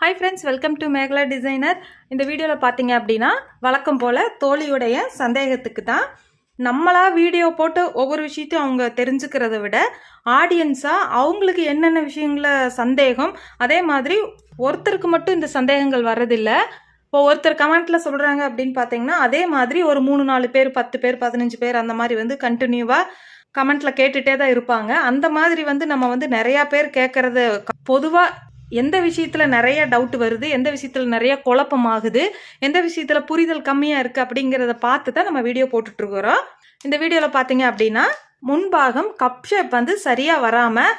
Hi friends welcome to Megala designer இந்த வீடியோவில் பார்த்தீங்க அப்படின்னா வழக்கம் போல் தோழியுடைய சந்தேகத்துக்கு தான் நம்மளாக வீடியோ போட்டு ஒவ்வொரு விஷயத்தையும் அவங்க தெரிஞ்சுக்கிறத விட ஆடியன்ஸாக அவங்களுக்கு என்னென்ன விஷயங்கள சந்தேகம் அதே மாதிரி ஒருத்தருக்கு மட்டும் இந்த சந்தேகங்கள் வர்றதில்லை. இப்போ ஒருத்தர் கமெண்ட்டில் சொல்கிறாங்க அப்படின்னு பார்த்தீங்கன்னா அதே மாதிரி ஒரு மூணு நாலு பேர் பத்து பேர் பதினஞ்சு பேர் அந்த மாதிரி வந்து கண்டினியூவாக கமெண்ட்ல கேட்டுட்டே தான் இருப்பாங்க. அந்த மாதிரி வந்து நம்ம வந்து நிறையா பேர் கேட்கறது பொதுவாக எந்த விஷயத்தில் நிறைய டவுட் வருது எந்த விஷயத்தில் நிறைய குழப்பம் ஆகுது எந்த விஷயத்தில் புரிதல் கம்மியாக இருக்குது அப்படிங்கிறத பார்த்து தான் நம்ம வீடியோ போட்டுட்ருக்குறோம். இந்த வீடியோவில் பார்த்தீங்க அப்படின்னா முன்பாகம் கப் ஷேப் வந்து சரியாக வராமல்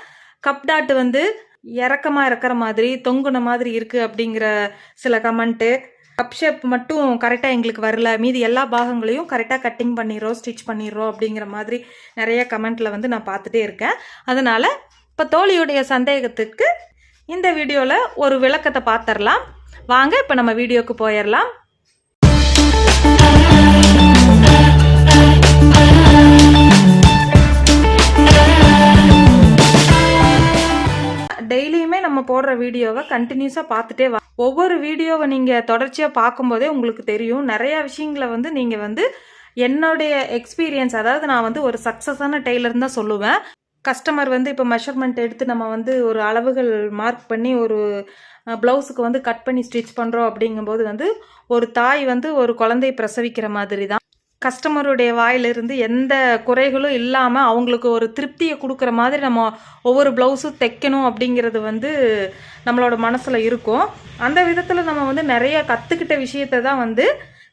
கப் டாட் வந்து இறக்கமாக இருக்கிற மாதிரி தொங்குன மாதிரி இருக்குது அப்படிங்கிற சில கமெண்ட்டு கப் ஷேப் மட்டும் கரெக்டாக எங்களுக்கு வரல. மீதி எல்லா பாகங்களையும் கரெக்டாக கட்டிங் பண்ணிடுறோம் ஸ்டிச் பண்ணிடுறோம் அப்படிங்கிற மாதிரி நிறைய கமெண்ட்டில் வந்து நான் பார்த்துட்டே இருக்கேன். அதனால் இப்போ தோழியுடைய சந்தேகத்துக்கு இந்த வீடியோவில் ஒரு விளக்கத்தை பார்த்துடலாம் வாங்க இப்போ நம்ம வீடியோக்கு போயிடலாம் டெய்லியுமே நம்ம போடுற வீடியோவை கண்டினியூஸாக பார்த்துட்டே வா. ஒவ்வொரு வீடியோவை நீங்கள் தொடர்ச்சியாக பார்க்கும்போதே உங்களுக்கு தெரியும். நிறைய விஷயங்களை வந்து நீங்கள் வந்து என்னுடைய எக்ஸ்பீரியன்ஸ் அதாவது நான் வந்து ஒரு சக்ஸஸான டெய்லர்னு தான் சொல்லுவேன். கஸ்டமர் வந்து இப்போ மெஷர்மெண்ட் எடுத்து நம்ம வந்து ஒரு அளவுகள் மார்க் பண்ணி ஒரு ப்ளவுஸுக்கு வந்து கட் பண்ணி ஸ்டிச் பண்ணுறோம் அப்படிங்கும்போது வந்து ஒரு தாய் வந்து ஒரு குழந்தையை பிரசவிக்கிற மாதிரி தான் கஸ்டமருடைய வாயிலிருந்து எந்த குறைகளும் இல்லாமல் அவங்களுக்கு ஒரு திருப்தியை கொடுக்குற மாதிரி நம்ம ஒவ்வொரு ப்ளவுஸும் தைக்கணும் அப்படிங்கிறது வந்து நம்மளோட மனசில் இருக்கும். அந்த விதத்தில் நம்ம வந்து நிறைய கற்றுக்கிட்ட விஷயத்தை தான் வந்து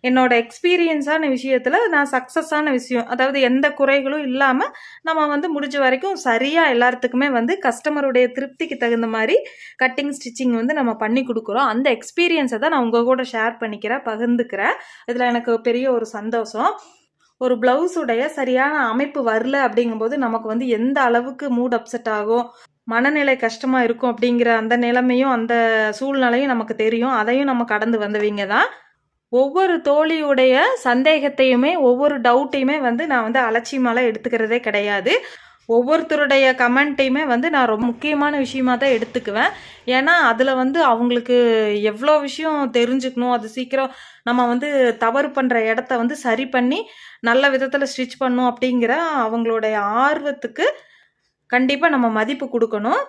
என்னோட எக்ஸ்பீரியன்ஸான விஷயத்தில் நான் சக்ஸஸான விஷயம் அதாவது எந்த குறைகளும் இல்லாமல் நம்ம வந்து முடிஞ்ச வரைக்கும் சரியாக எல்லாத்துக்குமே வந்து கஸ்டமருடைய திருப்திக்கு தகுந்த மாதிரி கட்டிங் ஸ்டிச்சிங் வந்து நம்ம பண்ணி கொடுக்குறோம். அந்த எக்ஸ்பீரியன்ஸை தான் நான் உங்கள் கூட ஷேர் பண்ணிக்கிறேன் பகிர்ந்துக்கிறேன். இதில் எனக்கு பெரிய ஒரு சந்தோஷம். ஒரு பிளவுஸுடைய சரியான அமைப்பு வரல அப்படிங்கும்போது நமக்கு வந்து எந்த அளவுக்கு மூட் அப்செட் ஆகும் மனநிலை கஷ்டமாக இருக்கும் அப்படிங்கிற அந்த நிலைமையும் அந்த சூழ்நிலையும் நமக்கு தெரியும். அதையும் நம்ம கடந்து வந்தவங்க தான். ஒவ்வொரு தோழியுடைய சந்தேகத்தையுமே ஒவ்வொரு டவுட்டையுமே வந்து நான் வந்து அலட்சியமாலாம் எடுத்துக்கிறதே கிடையாது. ஒவ்வொருத்தருடைய கமெண்ட்டையுமே வந்து நான் ரொம்ப முக்கியமான விஷயமா தான் எடுத்துக்குவேன். ஏன்னா அதில் வந்து அவங்களுக்கு எவ்வளோ விஷயம் தெரிஞ்சுக்கணும் அது சீக்கிரம் நம்ம வந்து தவறு பண்ணுற இடத்த வந்து சரி பண்ணி நல்ல விதத்தில் ஸ்டிச் பண்ணும் அப்படிங்கிற அவங்களுடைய ஆர்வத்துக்கு கண்டிப்பாக நம்ம மதிப்பு கொடுக்கணும்.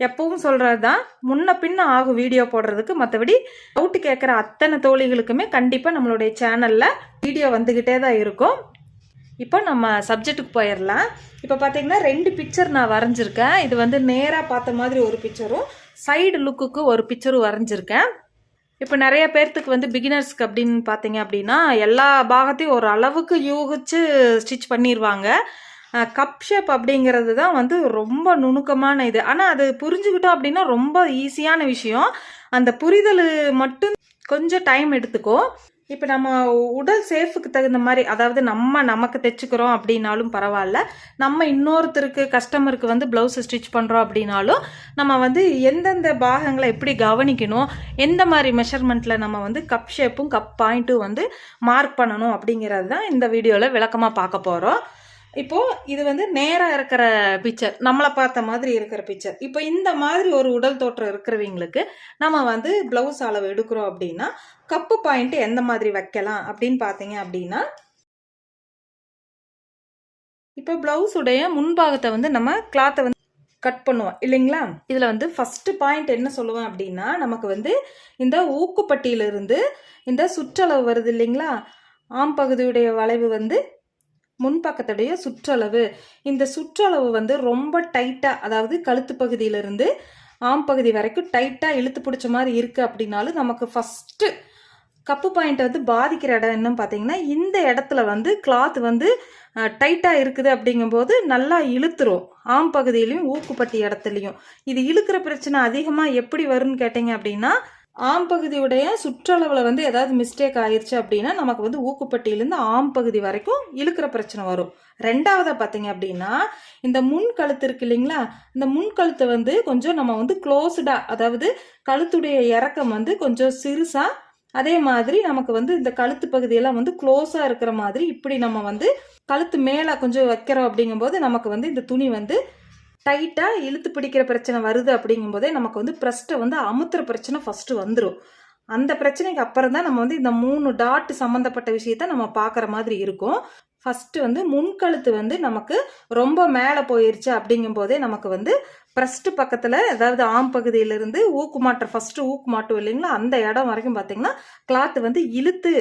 எப்பவும் சொல்கிறது தான் முன்ன பின்ன ஆகும் வீடியோ போடுறதுக்கு. மற்றபடி டவுட்டு கேட்குற அத்தனை தோழிகளுக்குமே கண்டிப்பாக நம்மளுடைய சேனலில் வீடியோ வந்துக்கிட்டே தான் இருக்கும். இப்போ நம்ம சப்ஜெக்ட்டுக்கு போயிடலாம். இப்போ பார்த்தீங்கன்னா ரெண்டு பிக்சர் நான் வரைஞ்சிருக்கேன். இது வந்து நேராக பார்த்த மாதிரி ஒரு பிக்சரும் சைடு லுக்குக்கு ஒரு பிக்சரும் வரைஞ்சிருக்கேன். இப்போ நிறைய பேர்த்துக்கு வந்து பிகினர்ஸ்க்கு அப்படின்னு பார்த்தீங்க அப்படின்னா எல்லா பாகத்தையும் ஒரு அளவுக்கு யூகிச்சு ஸ்டிச் பண்ணிடுவாங்க கப் ஷேப் அப்படிங்கிறது தான் வந்து ரொம்ப நுணுக்கமான இது. ஆனால் அது புரிஞ்சுக்கிட்டோம் அப்படின்னா ரொம்ப ஈஸியான விஷயம். அந்த புரிதல் மட்டும் கொஞ்சம் டைம் எடுத்துக்கும் இப்போ நம்ம உடல் சேஃபுக்கு தகுந்த மாதிரி அதாவது நம்ம நமக்கு தைச்சுக்கிறோம் அப்படின்னாலும் பரவாயில்ல. நம்ம இன்னொருத்தருக்கு கஸ்டமருக்கு வந்து ப்ளவுஸ் ஸ்டிச் பண்ணுறோம் அப்படின்னாலும் நம்ம வந்து எந்தெந்த பாகங்களை எப்படி கவனிக்கணும் எந்த மாதிரி மெஷர்மெண்ட்டில் நம்ம வந்து கப் ஷேப்பும் கப் பாயிண்ட்டும் வந்து மார்க் பண்ணணும் அப்படிங்கிறது தான் இந்த வீடியோவில் விளக்கமாக பார்க்க போகிறோம் இப்போ இது வந்து நேரா இருக்கிற பிக்சர் நம்மளை பார்த்த மாதிரி இருக்கிற பிக்சர் இப்போ இந்த மாதிரி ஒரு உடல் தோற்றம் இருக்கிறவங்களுக்கு நம்ம வந்து பிளவுஸ் அளவு எடுக்கிறோம் அப்படின்னா கப்பு பாயிண்ட் எந்த மாதிரி வைக்கலாம் அப்படின்னு பார்த்தீங்க அப்படின்னா இப்போ ப்ளவுஸுடைய முன்பாகத்தை வந்து நம்ம கிளாத்தை வந்து கட் பண்ணுவோம் இல்லைங்களா? இதில் வந்து ஃபர்ஸ்ட் பாயிண்ட் என்ன சொல்லுவேன் அப்படின்னா நமக்கு வந்து இந்த ஊக்குப்பட்டியிலிருந்து இந்த சுற்றளவு வருது இல்லைங்களா? ஆம் பகுதியுடைய வளைவு வந்து முன்பக்கத்துடைய சுற்றளவு. இந்த சுற்றளவு வந்து ரொம்ப டைட்டாக அதாவது கழுத்து பகுதியிலிருந்து ஆம் பகுதி வரைக்கும் டைட்டாக இழுத்து பிடிச்ச மாதிரி இருக்குது அப்படின்னாலும் நமக்கு ஃபஸ்ட்டு கப்பு பாயிண்ட் வந்து பாதிக்கிற இடம் என்னன்னு பார்த்தீங்கன்னா இந்த இடத்துல வந்து கிளாத் வந்து டைட்டாக இருக்குது அப்படிங்கும்போது நல்லா இழுத்துரும். ஆம் பகுதியிலையும் ஊக்குப்பட்டி இடத்துலையும். இது இழுக்கிற பிரச்சனை அதிகமாக எப்படி வரும்னு கேட்டிங்க அப்படின்னா ஆம் பகுதியுடைய சுற்றளவில் வந்து ஏதாவது மிஸ்டேக் ஆயிடுச்சு அப்படின்னா நமக்கு வந்து ஊக்குப்பட்டியிலேருந்து ஆம் பகுதி வரைக்கும் இழுக்கிற பிரச்சனை வரும். ரெண்டாவதாக பார்த்தீங்க அப்படின்னா இந்த முன் கழுத்து இருக்கு இல்லைங்களா? இந்த முன் கழுத்தை வந்து கொஞ்சம் நம்ம வந்து க்ளோஸ்டாக அதாவது கழுத்துடைய இறக்கம் வந்து கொஞ்சம் சிறுசாக அதே மாதிரி நமக்கு வந்து இந்த கழுத்து பகுதியெல்லாம் வந்து க்ளோஸாக இருக்கிற மாதிரி இப்படி நம்ம வந்து கழுத்து மேலே கொஞ்சம் வைக்கிறோம் அப்படிங்கும்போது நமக்கு வந்து இந்த துணி வந்து டைட்டாக இழுத்து பிடிக்கிற பிரச்சனை வருது அப்படிங்கும்போதே நமக்கு வந்து ப்ரெஸ்ட்டை வந்து அமுத்துற பிரச்சனை ஃபஸ்ட்டு வந்துடும் அந்த பிரச்சனைக்கு அப்புறம் தான் நம்ம வந்து இந்த மூணு டாட் சம்மந்தப்பட்ட விஷயத்த நம்ம பார்க்குற மாதிரி இருக்கும். ஃபஸ்ட்டு வந்து முன்கழுத்து வந்து நமக்கு ரொம்ப மேலே போயிருச்சு அப்படிங்கும்போதே நமக்கு வந்து பிரஸ்ட் பக்கத்தில் அதாவது ஆம் பகுதியிலிருந்து ஊக்குமாட்டுற ஃபஸ்ட்டு ஊக்கு மாட்டும் இல்லைங்களா? அந்த இடம் வரைக்கும் பார்த்தீங்கன்னா கிளாத் வந்து இழுத்து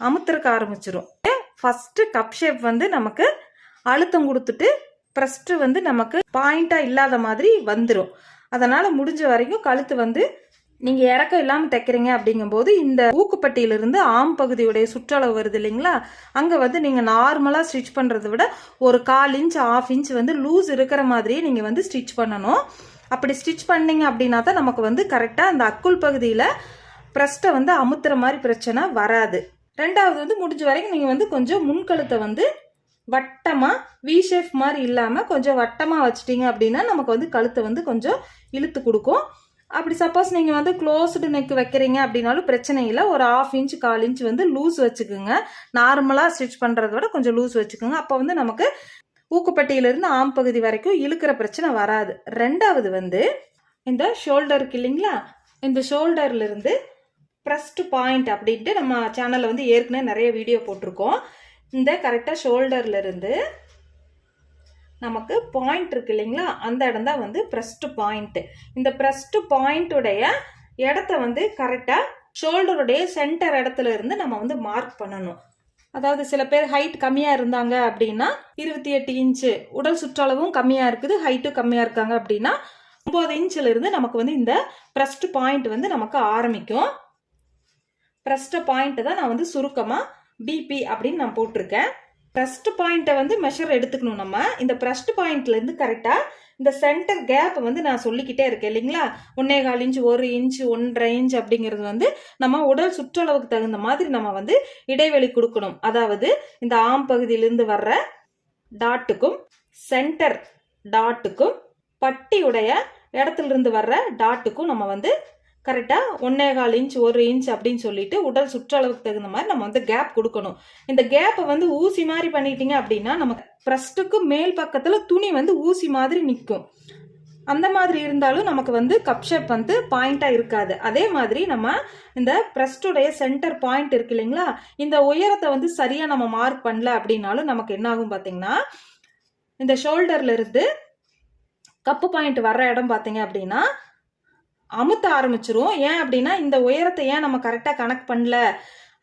அமுத்துறக்க ஆரம்பிச்சிரும். ஃபஸ்ட்டு கப் ஷேப் வந்து நமக்கு அழுத்தம் கொடுத்துட்டு ப்ரெஸ்ட்டு வந்து நமக்கு பாயிண்டாக இல்லாத மாதிரி வந்துடும் அதனால் முடிஞ்ச வரைக்கும் கழுத்து வந்து நீங்கள் இறக்கம் இல்லாமல் தைக்கிறீங்க அப்படிங்கும்போது இந்த ஊக்குப்பட்டியிலிருந்து ஆம் பகுதியுடைய சுற்றளவு வருது இல்லைங்களா? அங்கே வந்து நீங்கள் நார்மலாக ஸ்டிச் பண்ணுறதை விட ஒரு கால் இன்ச் ஆஃப் இன்ச் வந்து லூஸ் இருக்கிற மாதிரியே நீங்கள் வந்து ஸ்டிச் பண்ணணும். அப்படி ஸ்டிச் பண்ணீங்க அப்படின்னா தான் நமக்கு வந்து கரெக்டாக அந்த அக்குள் பகுதியில் ப்ரெஸ்ட்டை வந்து அமுத்துற மாதிரி பிரச்சனை வராது. ரெண்டாவது வந்து முடிஞ்ச வரைக்கும் நீங்கள் வந்து கொஞ்சம் முன்கழுத்தை வந்து வட்டமாக விஷேப் மாதிரி இல்லாமல் கொஞ்சம் வட்டமாக வச்சிட்டிங்க அப்படின்னா நமக்கு வந்து கழுத்தை வந்து கொஞ்சம் இழுத்து கொடுக்கும். அப்படி சப்போஸ் நீங்கள் வந்து க்ளோஸ்டு நெக் வைக்கிறீங்க அப்படின்னாலும் பிரச்சனை இல்லை. ஒரு ஆஃப் இன்ச் கால் இன்ச் வந்து லூஸ் வச்சுக்கோங்க. நார்மலாக ஸ்டிச் பண்ணுறத விட கொஞ்சம் லூஸ் வச்சுக்கோங்க. அப்போ வந்து நமக்கு ஊக்குப்பட்டியிலிருந்து ஆம் பகுதி வரைக்கும் இழுக்கிற பிரச்சனை வராது. ரெண்டாவது வந்து இந்த ஷோல்டருக்கு இல்லைங்களா? இந்த ஷோல்டர்லேருந்து ப்ரெஸ்ட் பாயிண்ட் அப்படின்ட்டு நம்ம சேனலில் வந்து ஏற்கனவே நிறைய வீடியோ போட்டிருக்கோம். இந்த கரெக்டாக ஷோல்டர்லேருந்து நமக்கு பாயிண்ட் இருக்கு இல்லைங்களா? அந்த இடம் தான் வந்து ப்ரெஸ்ட் பாயிண்ட்டு இந்த ப்ரெஸ்ட் பாயிண்ட்டுடைய இடத்த வந்து கரெக்டாக ஷோல்டருடைய சென்டர் இடத்துல இருந்து நம்ம வந்து மார்க் பண்ணணும். அதாவது சில பேர் ஹைட் கம்மியாக இருந்தாங்க அப்படின்னா இருபத்தி எட்டு இன்ச்சு உடல் சுற்றளவும் கம்மியாக இருக்குது ஹைட்டும் கம்மியாக இருக்காங்க அப்படின்னா ஒம்பது இன்ச்சில் இருந்து நமக்கு வந்து இந்த ப்ரெஸ்ட் பாயிண்ட் வந்து நமக்கு ஆரம்பிக்கும். ப்ரெஸ்ட் பாயிண்ட் தான் நான் வந்து சுருக்கமாக பிபி அப்படின்னு நான் போட்டிருக்கேன். ப்ரெஸ்ட் பாயிண்ட்டை வந்து மெஷர் எடுத்துக்கணும் நம்ம. இந்த ப்ரெஸ்ட் பாயிண்ட்லேருந்து கரெக்டாக இந்த சென்டர் கேப் வந்து நான் சொல்லிக்கிட்டே இருக்கேன் இல்லைங்களா? ஒன்னே கால் இன்ச் ஒரு இன்ச் ஒன்றரை இன்ச் அப்படிங்கிறது வந்து நம்ம உடல் சுற்றளவுக்கு தகுந்த மாதிரி நம்ம வந்து இடைவெளி கொடுக்கணும். அதாவது இந்த ஆம் பகுதியிலிருந்து வர்ற டாட்டுக்கும் சென்டர் டாட்டுக்கும் பட்டியுடைய இடத்துல இருந்து வர்ற டாட்டுக்கும் நம்ம வந்து கரெக்டாக ஒன்னே கால் இன்ச் ஒரு இன்ச் அப்படின்னு சொல்லிட்டு உடல் சுற்றளவுக்கு தகுந்த மாதிரி நம்ம வந்து கேப் கொடுக்கணும். இந்த கேப்பை வந்து ஊசி மாதிரி பண்ணிட்டீங்க அப்படின்னா நமக்கு ப்ரஸ்ட்டுக்கு மேல் பக்கத்தில் துணி வந்து ஊசி மாதிரி நிற்கும் அந்த மாதிரி இருந்தாலும் நமக்கு வந்து கப் ஷேப் வந்து பாயிண்டாக இருக்காது. அதே மாதிரி நம்ம இந்த ப்ரெஸ்டுடைய சென்டர் பாயிண்ட் இருக்கு இல்லைங்களா? இந்த உயரத்தை வந்து சரியாக நம்ம மார்க் பண்ணல அப்படின்னாலும் நமக்கு என்ன ஆகும் பார்த்தீங்கன்னா இந்த ஷோல்டர்லேருந்து கப்பு பாயிண்ட் வர்ற இடம் பார்த்தீங்க அப்படின்னா அமுத்த ஆரம்பிச்சிரும் ஏன் அப்படின்னா இந்த உயரத்தை ஏன் நம்ம கரெக்டாக கனெக்ட் பண்ணல?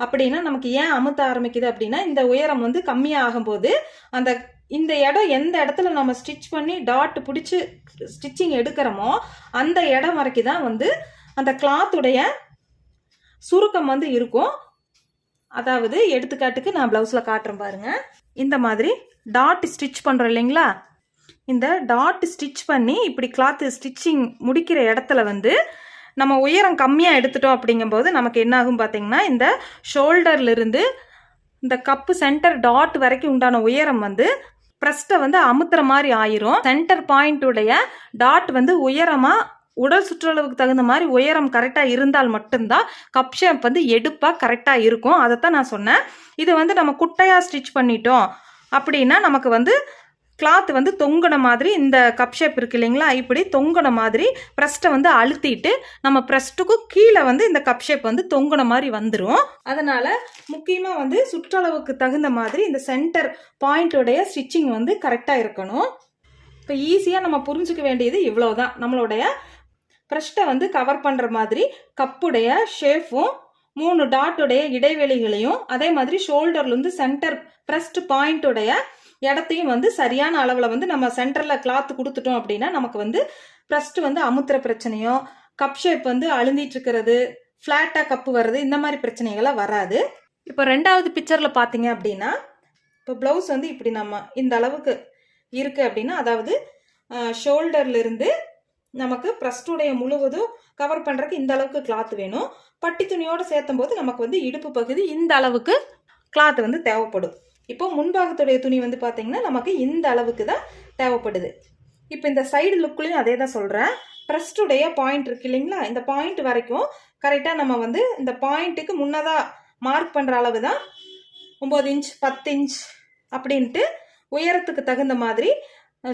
அப்படின்னா நமக்கு ஏன் அமுத்த ஆரம்பிக்குது அப்படின்னா இந்த உயரம் வந்து கம்மியாக ஆகும்போது அந்த இந்த இடம் எந்த இடத்துல நம்ம ஸ்டிச் பண்ணி டாட் பிடிச்சி ஸ்டிச்சிங் எடுக்கிறோமோ அந்த இடம் வரைக்கும் தான் வந்து அந்த கிளாத்துடைய சுருக்கம் வந்து இருக்கும். அதாவது எடுத்துக்காட்டுக்கு நான் ப்ளவுஸில் காட்டுறேன் பாருங்கள் இந்த மாதிரி டாட் ஸ்டிச் பண்ணுறோம் இல்லைங்களா? இந்த டாட் ஸ்டிச் பண்ணி இப்படி கிளாத்து ஸ்டிச்சிங் முடிக்கிற இடத்துல வந்து நம்ம உயரம் கம்மியாக எடுத்துட்டோம் அப்படிங்கும்போது நமக்கு என்ன ஆகும் பார்த்தீங்கன்னா இந்த ஷோல்டர்லேருந்து இந்த கப்பு சென்டர் டாட் வரைக்கும் உண்டான உயரம் வந்து ப்ரெஸ்ட்டை வந்து அமுத்துற மாதிரி ஆயிரும். சென்டர் பாயிண்ட்டுடைய டாட் வந்து உயரமாக உடல் சுற்றளவுக்கு தகுந்த மாதிரி உயரம் கரெக்டாக இருந்தால் மட்டும்தான் கப் ஷேப் வந்து எடுப்பாக கரெக்டாக இருக்கும். அதைத்தான் நான் சொன்னேன். இது வந்து நம்ம குட்டையாக ஸ்டிச் பண்ணிட்டோம் அப்படின்னா நமக்கு வந்து கிளாத் வந்து தொங்குன மாதிரி இந்த கப் ஷேப் இருக்கு இல்லைங்களா இப்படி தொங்குன மாதிரி ப்ரெஸ்ட்டை வந்து அழுத்திட்டு நம்ம ப்ரெஸ்ட்டுக்கும் கீழே வந்து இந்த கப் ஷேப் வந்து தொங்குன மாதிரி வந்துடும் அதனால் முக்கியமாக வந்து சுற்றளவுக்கு தகுந்த மாதிரி இந்த சென்டர் பாயிண்ட்டுடைய ஸ்டிச்சிங் வந்து கரெக்டாக இருக்கணும். இப்போ ஈஸியாக நம்ம புரிஞ்சுக்க வேண்டியது இவ்வளோதான் நம்மளுடைய ப்ரெஸ்ட்டை வந்து கவர் பண்ணுற மாதிரி கப்புடைய ஷேஃபும் மூணு டாட்டுடைய இடைவெளிகளையும் அதே மாதிரி ஷோல்டர்லேருந்து சென்டர் ப்ரெஸ்ட் பாயிண்ட்டுடைய இடத்தையும் வந்து சரியான அளவில் வந்து நம்ம சென்டரில் கிளாத் கொடுத்துட்டோம் அப்படின்னா நமக்கு வந்து ப்ரெஸ்ட் வந்து அமுத்துற பிரச்சனையோ கப் ஷேப் வந்து அழுந்திட்டு இருக்கிறது ஃப்ளாட்டாக கப்பு வர்றது இந்த மாதிரி பிரச்சனைகள்லாம் வராது. இப்போ ரெண்டாவது பிக்சரில் பார்த்தீங்க அப்படின்னா இப்போ ப்ளவுஸ் வந்து இப்படி நம்ம இந்த அளவுக்கு இருக்குது அப்படின்னா அதாவது ஷோல்டர்லேருந்து நமக்கு ப்ரஸ்டுடைய முழுவதும் கவர் பண்ணுறதுக்கு இந்த அளவுக்கு கிளாத் வேணும். பட்டி துணியோடு சேர்த்தும் போது நமக்கு வந்து இடுப்பு பகுதி இந்த அளவுக்கு கிளாத் வந்து தேவைப்படும். இப்போ முன்பாகத்துடைய துணி வந்து பார்த்தீங்கன்னா நமக்கு இந்த அளவுக்கு தான் தேவைப்படுது. இப்போ இந்த சைடு லுக்லேயும் அதே தான் சொல்கிறேன் ப்ரெஸ்டுடைய பாயிண்ட் இருக்கு இல்லைங்களா? இந்த பாயிண்ட் வரைக்கும் கரெக்டாக நம்ம வந்து இந்த பாயிண்ட்டுக்கு முன்னதாக மார்க் பண்ணுற அளவு தான் ஒம்பது இன்ச் பத்து இன்ச் அப்படின்ட்டு உயரத்துக்கு தகுந்த மாதிரி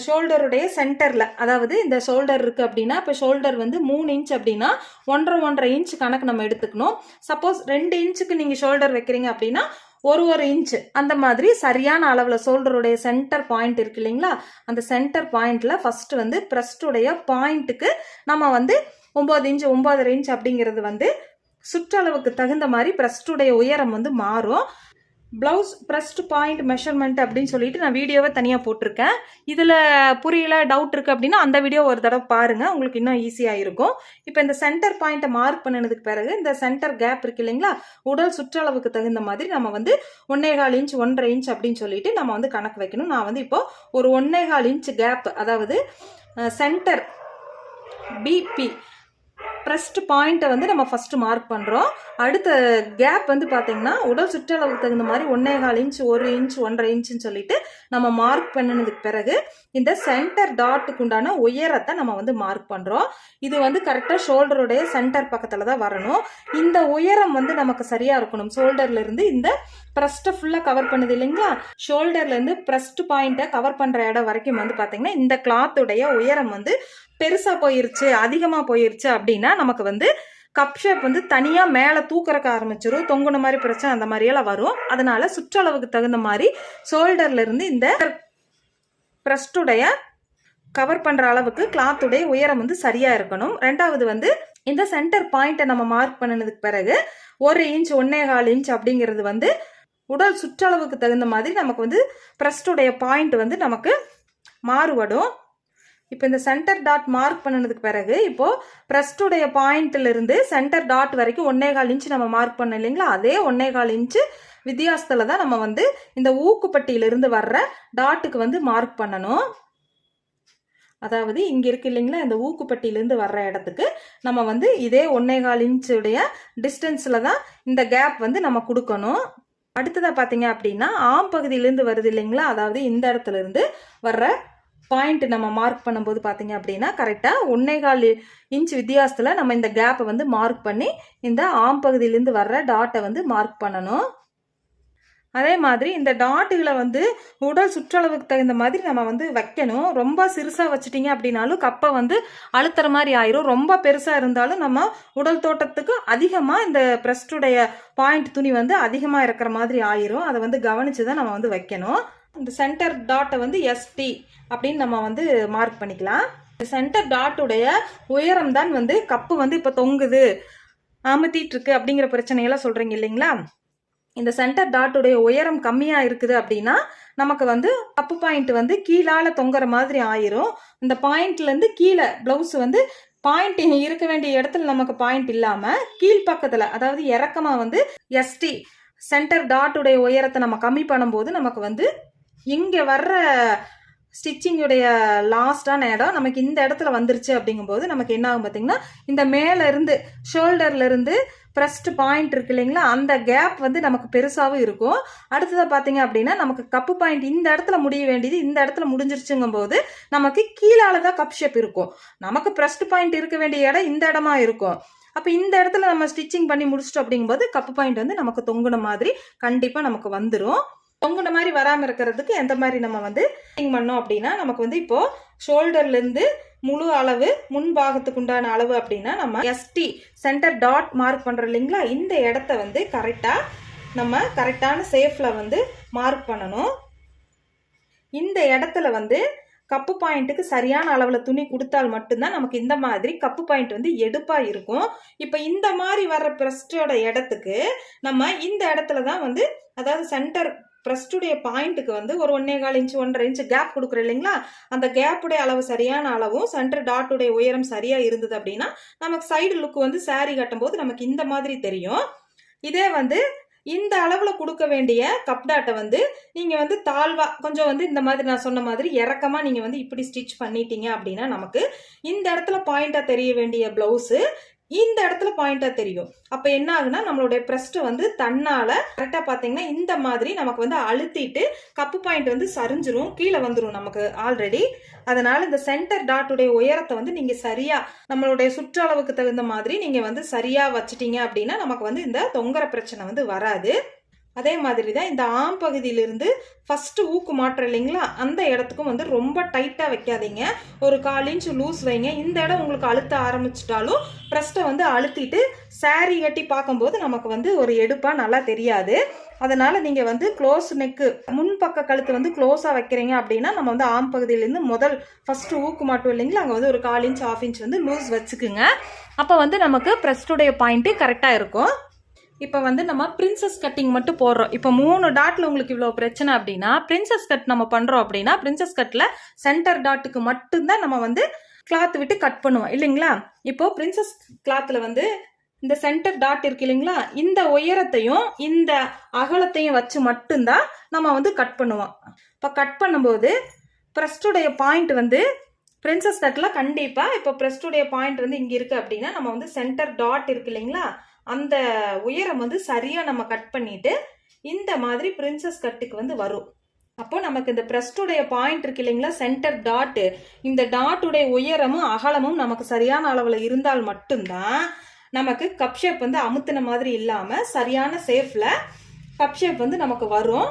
ஷோல்டருடைய சென்டரில் அதாவது இந்த ஷோல்டர் இருக்குது அப்படின்னா இப்போ ஷோல்டர் வந்து மூணு இன்ச் அப்படின்னா ஒன்றரை ஒன்றரை இன்ச் கணக்கு நம்ம எடுத்துக்கணும். சப்போஸ் ரெண்டு இன்ச்சுக்கு நீங்கள் ஷோல்டர் வைக்கிறீங்க அப்படின்னா ஒரு ஒரு இன்ச் அந்த மாதிரி சரியான அளவில் ஷோல்டருடைய சென்டர் பாயிண்ட் இருக்கு இல்லைங்களா? அந்த சென்டர் பாயிண்டில் ஃபஸ்ட்டு வந்து ப்ரெஸ்டுடைய பாயிண்ட்டுக்கு நம்ம வந்து ஒம்பது இன்ச் ஒம்பதரை இன்ச் அப்படிங்கிறது வந்து சுற்றளவுக்கு தகுந்த மாதிரி ப்ரெஸ்டுடைய உயரம் வந்து மாறும். ப்ளவுஸ் ப்ரெஸ்ட் பாயிண்ட் மெஷர்மெண்ட் அப்படின்னு சொல்லிட்டு நான் வீடியோவை தனியாக போட்டிருக்கேன். இதில் புரியல டவுட் இருக்குது அப்படின்னா அந்த வீடியோ ஒரு தடவை பாருங்கள் உங்களுக்கு இன்னும் ஈஸியாக இருக்கும். இப்போ இந்த சென்டர் பாயிண்ட்டை மார்க் பண்ணினதுக்கு பிறகு இந்த சென்டர் கேப் இருக்கு இல்லைங்களா? உடல் சுற்றளவுக்கு தகுந்த மாதிரி நம்ம வந்து ஒன்னேகால் இன்ச் ஒன்றரை இன்ச் அப்படின்னு சொல்லிட்டு நம்ம வந்து கணக்கு வைக்கணும். நான் வந்து இப்போ ஒரு ஒன்னேகால் இன்ச் கேப் அதாவது சென்டர் பிபி ப்ரெஸ்ட் பாயிண்ட்டை வந்து நம்ம ஃபஸ்ட்டு மார்க் பண்ணுறோம் அடுத்த கேப் வந்து பார்த்தீங்கன்னா உடல் சுற்றளவுக்கு தகுந்த மாதிரி ஒன்றே கால் இன்ச் ஒரு இன்ச் ஒன்றரை இன்ச்சுன்னு சொல்லிட்டு நம்ம மார்க் பண்ணினதுக்கு பிறகு இந்த சென்டர் டாட்டுக்கு உண்டான உயரத்தை நம்ம வந்து மார்க் பண்ணுறோம் இது வந்து கரெக்டாக ஷோல்டருடைய சென்டர் பக்கத்தில் தான் வரணும். இந்த உயரம் வந்து நமக்கு சரியாக இருக்கணும். ஷோல்டர்லேருந்து இந்த ப்ரெஸ்ட்டை ஃபுல்லாக கவர் பண்ணுது இல்லைங்களா? ஷோல்டர்லேருந்து ப்ரெஸ்ட் பாயிண்ட்டை கவர் பண்ணுற இடம் வரைக்கும் வந்து பார்த்தீங்கன்னா இந்த கிளாத்துடைய உயரம் வந்து பெருசாக போயிருச்சு அதிகமாக போயிருச்சு அப்படின்னா நமக்கு வந்து கப் ஷேப் வந்து தனியாக மேலே தூக்கறக்க ஆரம்பிச்சிடும் தொங்குன மாதிரி பிரச்சனை அந்த மாதிரியெல்லாம் வரும். அதனால சுற்றளவுக்கு தகுந்த மாதிரி ஷோல்டர்லேருந்து இந்த ப்ரெஸ்டுடைய கவர் பண்ணுற அளவுக்கு கிளாத்துடைய உயரம் வந்து சரியாக இருக்கணும். ரெண்டாவது வந்து இந்த சென்டர் பாயிண்ட்டை நம்ம மார்க் பண்ணினதுக்கு பிறகு ஒரு இன்ச் ஒன்னே கால் இன்ச் அப்படிங்கிறது வந்து உடல் சுற்றளவுக்கு தகுந்த மாதிரி நமக்கு வந்து ப்ரெஸ்டுடைய பாயிண்ட் வந்து நமக்கு மாறுபடும். இப்போ இந்த சென்டர் டாட் மார்க் பண்ணினதுக்கு பிறகு இப்போது பிரஸ்டுடைய பாயிண்ட்ல இருந்து சென்டர் டாட் வரைக்கும் ஒன்னே கால் இன்ச்சு நம்ம மார்க் பண்ணோம் இல்லைங்களா? அதே ஒன்னே கால் இன்ச்சு வித்தியாசத்தில் தான் நம்ம வந்து இந்த ஊக்குப்பட்டியிலிருந்து வர்ற டாட்டுக்கு வந்து மார்க் பண்ணணும். அதாவது இங்கே இருக்கு இல்லைங்களா? இந்த ஊக்குப்பட்டியிலேருந்து வர்ற இடத்துக்கு நம்ம வந்து இதே ஒன்னே கால் இன்ச்சுடைய டிஸ்டன்ஸில் தான் இந்த கேப் வந்து நம்ம கொடுக்கணும். அடுத்ததாக பார்த்தீங்க அப்படின்னா ஆம் பகுதியிலேருந்து வருது இல்லைங்களா? அதாவது இந்த இடத்துல இருந்து வர்ற பாயிண்ட் நம்ம மார்க் பண்ணும்போது பார்த்தீங்க அப்படின்னா கரெக்டாக ஒன்னேகால் இன்ச் வித்தியாசத்தில் நம்ம இந்த கேப்பை வந்து மார்க் பண்ணி இந்த ஆம் பகுதியிலேருந்து வர்ற டாட்டை வந்து மார்க் பண்ணணும். அதே மாதிரி இந்த டாட்டுகளை வந்து உடல் சுற்றளவுக்கு தகுந்த மாதிரி நம்ம வந்து வைக்கணும். ரொம்ப சிறுசாக வச்சுட்டிங்க அப்படின்னாலும் கப்பை வந்து அழுத்துற மாதிரி ஆயிரும். ரொம்ப பெருசாக இருந்தாலும் நம்ம உடல் தோட்டத்துக்கு அதிகமாக இந்த பிரஸ்டுடைய பாயிண்ட் துணி வந்து அதிகமாக இருக்கிற மாதிரி ஆயிரும். அதை வந்து கவனித்து தான் நம்ம வந்து வைக்கணும். இந்த சென்டர் டாட்டை வந்து எஸ்டி அப்படின்னு நம்ம வந்து மார்க் பண்ணிக்கலாம். சென்டர் டாட்டுடைய உயரம் தான் வந்து கப்பு வந்து இப்போ தொங்குது. அமுத்திட்டு இருக்கு அப்படிங்கிற பிரச்சனையெல்லாம் சொல்றீங்க இல்லைங்களா? இந்த சென்டர் டாட்டுடைய உயரம் கம்மியாக இருக்குது அப்படின்னா நமக்கு வந்து கப்பு பாயிண்ட் வந்து கீழால தொங்குற மாதிரி ஆயிரும். இந்த பாயிண்ட்லேருந்து கீழே ப்ளவுஸ் வந்து பாயிண்ட் இருக்க வேண்டிய இடத்துல நமக்கு பாயிண்ட் இல்லாமல் கீழ்ப்பக்கத்தில் அதாவது இறக்கமாக வந்து எஸ்டி சென்டர் டாட்டுடைய உயரத்தை நம்ம கம்மி பண்ணும்போது நமக்கு வந்து இங்கே வர்ற ஸ்டிச்சிங்குடைய லாஸ்டான இடம் நமக்கு இந்த இடத்துல வந்துருச்சு அப்படிங்கும்போது நமக்கு என்ன ஆகும் பார்த்தீங்கன்னா இந்த மேலேருந்து ஷோல்டர்லேருந்து ப்ரெஸ்ட் பாயிண்ட் இருக்கு இல்லைங்களா அந்த கேப் வந்து நமக்கு பெருசாகவும் இருக்கும். அடுத்ததாக பார்த்தீங்க அப்படின்னா நமக்கு கப்பு பாயிண்ட் இந்த இடத்துல முடிய வேண்டியது இந்த இடத்துல முடிஞ்சிருச்சுங்கும் போது நமக்கு கீழால தான் கப் ஷேப் இருக்கும். நமக்கு ப்ரெஸ்ட் பாயிண்ட் இருக்க வேண்டிய இடம் இந்த இடமா இருக்கும். அப்போ இந்த இடத்துல நம்ம ஸ்டிச்சிங் பண்ணி முடிச்சிட்டோம் அப்படிங்கும்போது கப்பு பாயிண்ட் வந்து நமக்கு தொங்குன மாதிரி கண்டிப்பாக நமக்கு வந்துடும் தொங்குன மாதிரி வராமல் இருக்கிறதுக்கு எந்த மாதிரி நம்ம வந்து கட்டிங் பண்ணோம் அப்படின்னா நமக்கு வந்து இப்போ ஷோல்டர்லேருந்து முழு அளவு முன்பாகத்துக்கு உண்டான அளவு அப்படின்னா நம்ம எஸ்டி சென்டர் டாட் மார்க் பண்ணுறோம் இல்லைங்களா? இந்த இடத்த வந்து கரெக்டாக நம்ம கரெக்டான சேஃபில் வந்து மார்க் பண்ணணும். இந்த இடத்துல வந்து கப்பு பாயிண்ட்டுக்கு சரியான அளவில் துணி கொடுத்தால் மட்டும்தான் நமக்கு இந்த மாதிரி கப்பு பாயிண்ட் வந்து எடுப்பாக இருக்கும். இப்போ இந்த மாதிரி வர்ற பிரஸ்டோட இடத்துக்கு நம்ம இந்த இடத்துல தான் வந்து அதாவது சென்டர் பிரஸ்டுடைய பாயிண்ட்டுக்கு வந்து ஒரு ஒன்னே கால் இன்ச்சு ஒன்றரை இன்ச் கேப் கொடுக்குறோம் இல்லைங்களா? அந்த கேப்புடைய அளவு சரியான அளவும் சென்டர் டாட்டுடைய உயரம் சரியாக இருந்தது அப்படின்னா நமக்கு சைடு லுக் வந்து சாரி கட்டும்போது நமக்கு இந்த மாதிரி தெரியும். இதே வந்து இந்த அளவில் கொடுக்க வேண்டிய கப்டாட்டை வந்து நீங்கள் வந்து தாழ்வா கொஞ்சம் வந்து இந்த மாதிரி நான் சொன்ன மாதிரி இறக்கமாக நீங்கள் வந்து இப்படி ஸ்டிச் பண்ணிட்டீங்க அப்படின்னா நமக்கு இந்த இடத்துல பாயிண்டாக தெரிய வேண்டிய ப்ளவுஸு இந்த இடத்துல பாயிண்டா தெரியும். அப்ப என்ன ஆகுனா நம்மளுடைய பிரஸ்ட் வந்து தன்னால கரெக்டா பாத்தீங்கன்னா இந்த மாதிரி நமக்கு வந்து அழுத்திட்டு கப்பு பாயிண்ட் வந்து சரிஞ்சிரும் கீழே வந்துரும் நமக்கு ஆல்ரெடி அதனால இந்த சென்டர் டாட்டுடைய உயரத்தை வந்து நீங்க சரியா நம்மளுடைய சுற்றளவுக்கு தகுந்த மாதிரி நீங்க வந்து சரியா வச்சிட்டீங்க அப்படின்னா நமக்கு வந்து இந்த தொங்கர பிரச்சனை வந்து வராது. அதே மாதிரி தான் இந்த ஆம் பகுதியிலிருந்து ஃபஸ்ட்டு ஊக்கு மாற்றம் இல்லைங்களா? அந்த இடத்துக்கும் வந்து ரொம்ப டைட்டாக வைக்காதீங்க. ஒரு கால் இன்ச் லூஸ் வைங்க. இந்த இடம் உங்களுக்கு அழுத்த ஆரம்பிச்சிட்டாலும் ப்ரெஸ்ட்டை வந்து அழுத்திட்டு சாரி கட்டி பார்க்கும்போது நமக்கு வந்து ஒரு எடுப்பாக நல்லா தெரியாது. அதனால் நீங்கள் வந்து க்ளோஸ் நெக்கு முன்பக்க கழுத்து வந்து க்ளோஸாக வைக்கிறீங்க அப்படின்னா நம்ம வந்து ஆம் பகுதியிலேருந்து முதல் ஃபஸ்ட்டு ஊக்கு மாட்டோம் இல்லைங்களா? அங்கே வந்து ஒரு கால் இன்ச் ஆஃப் இன்ச் வந்து லூஸ் வச்சுக்குங்க. அப்போ வந்து நமக்கு ப்ரெஸ்டுடைய பாயிண்ட்டு கரெக்டாக இருக்கும். இப்போ வந்து நம்ம பிரின்சஸ் கட்டிங் மட்டும் போடுறோம். இப்போ மூணு டாட்டில் உங்களுக்கு இவ்வளோ பிரச்சனை அப்படின்னா பிரின்சஸ் கட் நம்ம பண்ணுறோம் அப்படின்னா பிரின்சஸ் கட்டில் சென்டர் டாட்டுக்கு மட்டும்தான் நம்ம வந்து கிளாத் விட்டு கட் பண்ணுவோம். இல்லைங்களா? இப்போ பிரின்சஸ் கிளாத்தில் வந்து இந்த சென்டர் டாட் இருக்கு இல்லைங்களா? இந்த உயரத்தையும் இந்த அகலத்தையும் வச்சு மட்டும்தான் நம்ம வந்து கட் பண்ணுவோம். இப்போ கட் பண்ணும்போது ப்ரெஸ்டுடைய பாயிண்ட் வந்து பிரின்சஸ் கட்டில் கண்டிப்பாக இப்போ ப்ரெஸ்டுடைய பாயிண்ட் வந்து இங்கே இருக்குது அப்படின்னா நம்ம வந்து சென்டர் டாட் இருக்கு இல்லைங்களா? அந்த உயரம் வந்து சரியாக நம்ம கட் பண்ணிட்டு இந்த மாதிரி பிரின்சஸ் கட்டுக்கு வந்து வரும். அப்போ நமக்கு இந்த பிரஸ்டுடைய பாயிண்ட் இருக்கு இல்லைங்களா? சென்டர் டாட்டு இந்த டாட்டுடைய உயரமும் அகலமும் நமக்கு சரியான அளவில் இருந்தால் மட்டும்தான் நமக்கு கப் ஷேப் வந்து அமுத்தின மாதிரி இல்லாமல் சரியான சேஃபில் கப் ஷேப் வந்து நமக்கு வரும்.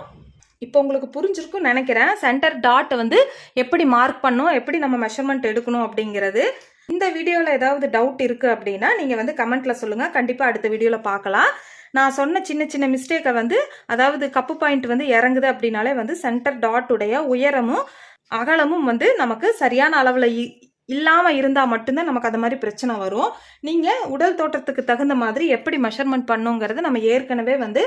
இப்போ உங்களுக்கு புரிஞ்சிருக்கும் நினைக்கிறேன். சென்டர் டாட்டை வந்து எப்படி மார்க் பண்ணும் எப்படி நம்ம மெஷர்மெண்ட் எடுக்கணும் அப்படிங்கிறது இந்த வீடியோவில் ஏதாவது டவுட் இருக்குது அப்படின்னா நீங்கள் வந்து கமெண்ட்டில் சொல்லுங்கள் கண்டிப்பாக அடுத்த வீடியோவில் பார்க்கலாம். நான் சொன்ன சின்ன சின்ன மிஸ்டேக்கை வந்து அதாவது கப்பு பாயிண்ட் வந்து இறங்குது அப்படின்னாலே வந்து சென்டர் டாட் உடைய உயரமும் அகலமும் வந்து நமக்கு சரியான அளவில் இல்லாமல் இருந்தால் மட்டும்தான் நமக்கு அது மாதிரி பிரச்சனை வரும். நீங்கள் உடல் தோற்றத்துக்கு தகுந்த மாதிரி எப்படி மெஷர்மெண்ட் பண்ணுங்கிறது நம்ம ஏற்கனவே வந்து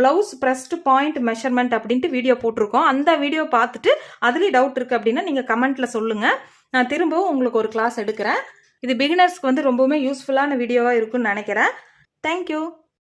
ப்ளவுஸ் ப்ரெஸ்ட் பாயிண்ட் மெஷர்மெண்ட் அப்படின்ட்டு வீடியோ போட்டிருக்கோம். அந்த வீடியோ பார்த்துட்டு அதுலேயும் டவுட் இருக்குது அப்படின்னா நீங்கள் கமெண்ட்டில் சொல்லுங்கள் நான் திரும்பவும் உங்களுக்கு ஒரு கிளாஸ் எடுக்கிறேன். இது பிகினர்ஸ்க்கு வந்து ரொம்பவுமே யூஸ்ஃபுல்லான வீடியோவாக இருக்கும்னு நினைக்கிறேன். தேங்க்யூ